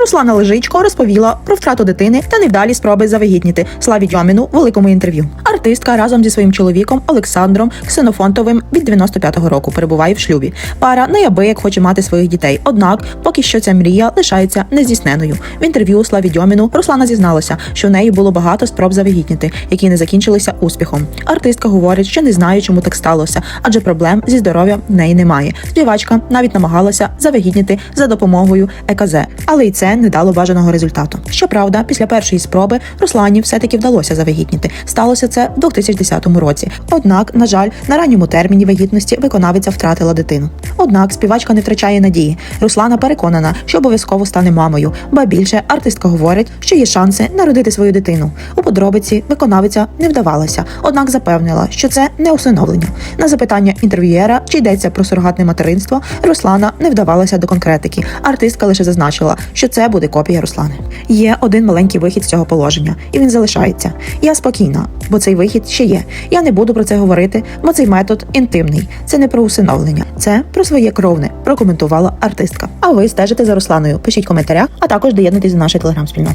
Руслана Лежичко розповіла про втрату дитини та невдалі спроби завагітніти Славі Дьоміну великому інтерв'ю. Артистка разом зі своїм чоловіком Олександром Ксенофонтовим від 95-го року перебуває в шлюбі. Пара неабияк хоче мати своїх дітей. Однак, поки що ця мрія лишається нездійсненою. В інтерв'ю Славі Дьоміну Руслана зізналася, що в неї було багато спроб завагітніти, які не закінчилися успіхом. Артистка говорить, що не знає, чому так сталося, адже проблем зі здоров'ям в неї немає. Співачка навіть намагалася завагітніти за допомогою ЕКЗ, але й це не дало бажаного результату. Щоправда, після першої спроби Руслані все-таки вдалося завагітніти. Сталося це в 2010 році. Однак, на жаль, на ранньому терміні вагітності виконавиця втратила дитину. Однак співачка не втрачає надії. Руслана переконана, що обов'язково стане мамою. Ба більше артистка говорить, що є шанси народити свою дитину. У подробиці виконавиця не вдавалася, однак запевнила, що це не усиновлення. На запитання інтерв'юєра, чи йдеться про сурогатне материнство, Руслана не вдавалася до конкретики. Артистка лише зазначила, що це буде копія Руслани. Є один маленький вихід з цього положення, і він залишається. Я спокійна, бо цей вихід ще є. Я не буду про це говорити, бо цей метод інтимний. Це не про усиновлення, це про своє кровне, прокоментувала артистка. А ви стежите за Русланою? Пишіть в коментарях, а також доєднуйтесь до нашої телеграм-спільноти.